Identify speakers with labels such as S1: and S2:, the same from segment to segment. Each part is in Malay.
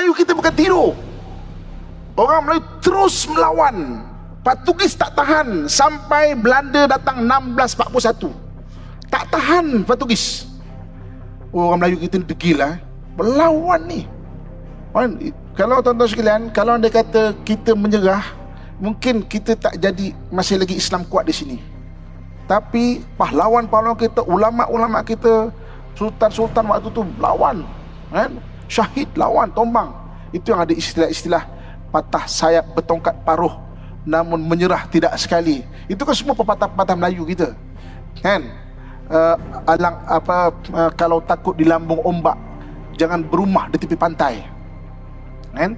S1: Melayu kita bukan tidur. Orang Melayu terus melawan. Patugis tak tahan sampai Belanda datang 1641. Tak tahan Patugis. Orang Melayu kita ni degil lah. Melawan ni. Kalau tuan-tuan sekalian, kalau anda kata kita menyerah, mungkin kita tak jadi masih lagi Islam kuat di sini. Tapi pahlawan-pahlawan kita, ulama-ulama kita, sultan-sultan waktu tu lawan. Kan? Syahid lawan, tombang. Itu yang ada istilah-istilah patah sayap bertongkat paruh namun menyerah tidak sekali. Itu kan semua pepatah-pepatah Melayu kita. Kan? Uh, alang apa uh, kalau takut di lambung ombak jangan berumah di tepi pantai. Kan?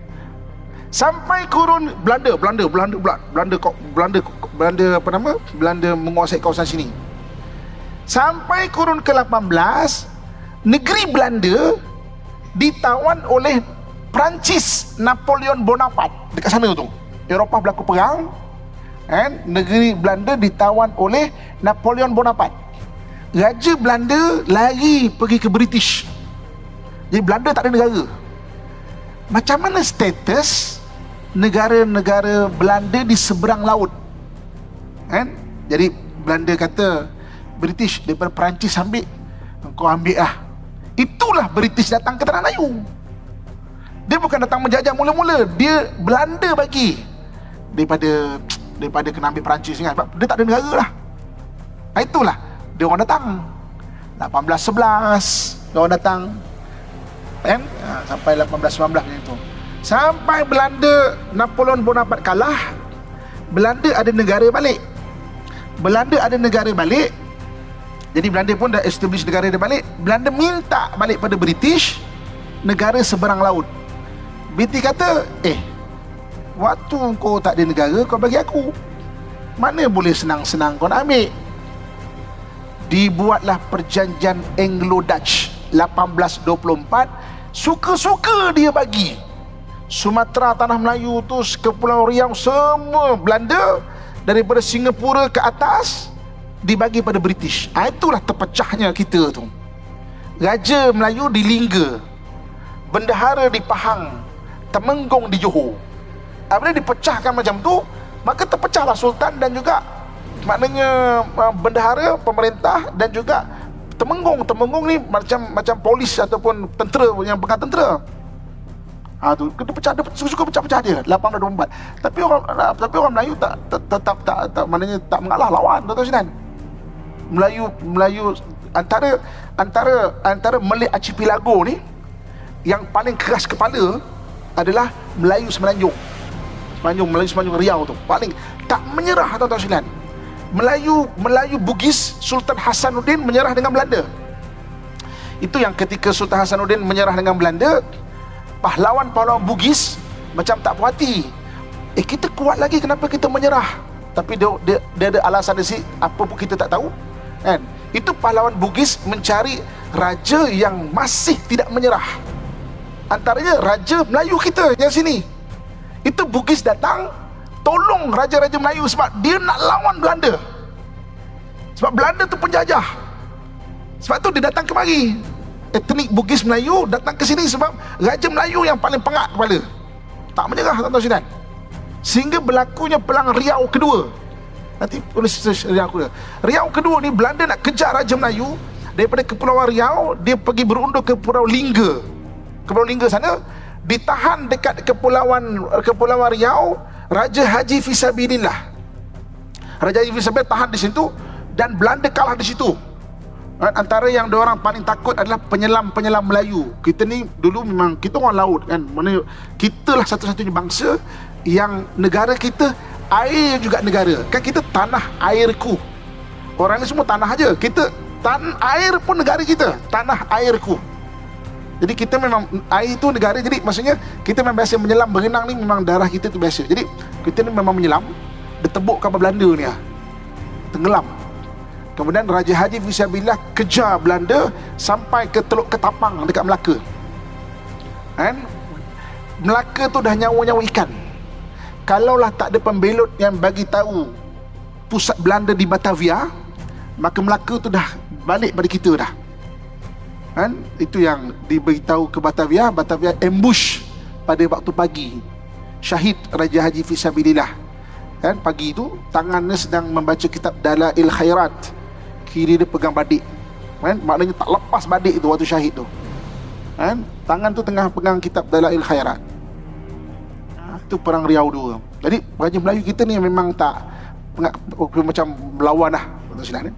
S1: Sampai kurun Belanda, Belanda, Belanda, Belanda, Belanda, Belanda, Belanda apa nama? Belanda menguasai kawasan sini. Sampai kurun ke-18, negeri Belanda ditawan oleh Perancis Napoleon Bonaparte dekat sana tu. Eropah berlaku perang kan negeri Belanda ditawan oleh Napoleon Bonaparte. Raja Belanda lari pergi ke British. Jadi Belanda tak ada negara. Macam mana status negara-negara Belanda di seberang laut? Kan? Jadi Belanda kata British daripada Perancis ambil kau ambil lah itulah British datang ke Tanah Melayu. Dia bukan datang menjajah mula-mula. Dia Belanda bagi. Daripada daripada kena ambil Perancis kan sebab dia tak ada negara lah. Ah, itulah. Dia orang datang. 1811 dia orang datang. Kan? Ha, sampai 1819 macam itu sampai Belanda Napoleon Bonaparte kalah. Belanda ada negara balik. Belanda ada negara balik jadi Belanda pun dah establish negara dia balik. Belanda minta balik pada British negara seberang laut. BT kata eh waktu kau tak ada negara kau bagi aku. Mana boleh senang-senang kau nak ambil? Dibuatlah perjanjian Anglo-Dutch 1824 suka-suka dia bagi. Sumatera Tanah Melayu tu Kepulauan Riau semua Belanda. Daripada Singapura ke atas dibagi pada British. Ha, itulah terpecahnya kita tu. Raja Melayu di Lingga, bendahara di Pahang, Temenggung di Johor. Apabila dipecahkan macam tu, maka terpecahlah sultan dan juga maknanya uh, bendahara pemerintah dan juga Temenggung. Temenggung ni macam macam polis ataupun tentera yang pegang tentera. Ha tu dia pecah dia suka pecah-pecah dia 824. Tapi orang tapi orang Melayu tak tetap tak, tak, tak maknanya tak mengalah lawan tuan-tuan sekalian. Melayu Melayu antara antara antara Malay Archipelago ni yang paling keras kepala adalah Melayu Semenanjung. Semenanjung Melayu Semenanjung Riau tu paling tak menyerah tuan-tuan sekalian. Melayu Melayu Bugis Sultan Hasanuddin menyerah dengan Belanda. Itu yang ketika Sultan Hasanuddin menyerah dengan Belanda, pahlawan-pahlawan Bugis macam tak puas hati. Eh kita kuat lagi kenapa kita menyerah? Tapi dia, dia, dia ada alasan dia si apa pun kita tak tahu kan? Itu pahlawan Bugis mencari raja yang masih tidak menyerah. Antaranya raja Melayu kita yang sini. Itu Bugis datang tolong raja-raja Melayu sebab dia nak lawan Belanda. Sebab Belanda tu penjajah. Sebab tu dia datang kemari. Etnik Bugis Melayu datang ke sini sebab raja Melayu yang paling pengak kepala. Tak menyerah tuan-tuan sehingga berlakunya perang Riau kedua Nanti search Riau kedua. Riau kedua ni Belanda nak kejar Raja Melayu daripada Kepulauan Riau, dia pergi berundur ke Pulau Lingga. Kepulauan Lingga sana ditahan dekat Kepulauan Kepulauan Riau Raja Haji Fisabilillah. Raja Haji Fisabilillah tahan di situ dan Belanda kalah di situ. Antara yang orang paling takut adalah penyelam-penyelam Melayu. Kita ni dulu memang kita orang laut kan. Mana kita lah satu-satunya bangsa yang negara kita air juga negara. Kan kita tanah airku. Orang ni semua tanah aja. Kita tan air pun negara kita. Tanah airku. Jadi kita memang air itu negara. Jadi maksudnya kita memang biasa menyelam. Berenang ni memang darah kita tu biasa. Jadi kita ni memang menyelam. Ditebuk kapal Belanda ni ah. Tenggelam. Kemudian Raja Haji Fisyabillah kejar Belanda sampai ke Teluk Ketapang dekat Melaka. Kan Melaka tu dah nyawa-nyawa ikan kalaulah tak ada pembelot yang bagi tahu pusat Belanda di Batavia maka Melaka tu dah balik pada kita dah. Kan? Itu yang diberitahu ke Batavia. Batavia ambush pada waktu pagi. Syahid Raja Haji Fisabilillah kan? Pagi itu tangannya sedang membaca kitab Dalail Khairat. Kiri dia pegang badik. Kan? Maknanya tak lepas badik itu waktu syahid tu. Kan? Tangan tu tengah pegang kitab Dalail Khairat. ha, itu perang Riau dulu. Jadi Raja Melayu kita ni memang tak macam melawan lah tuan silap ni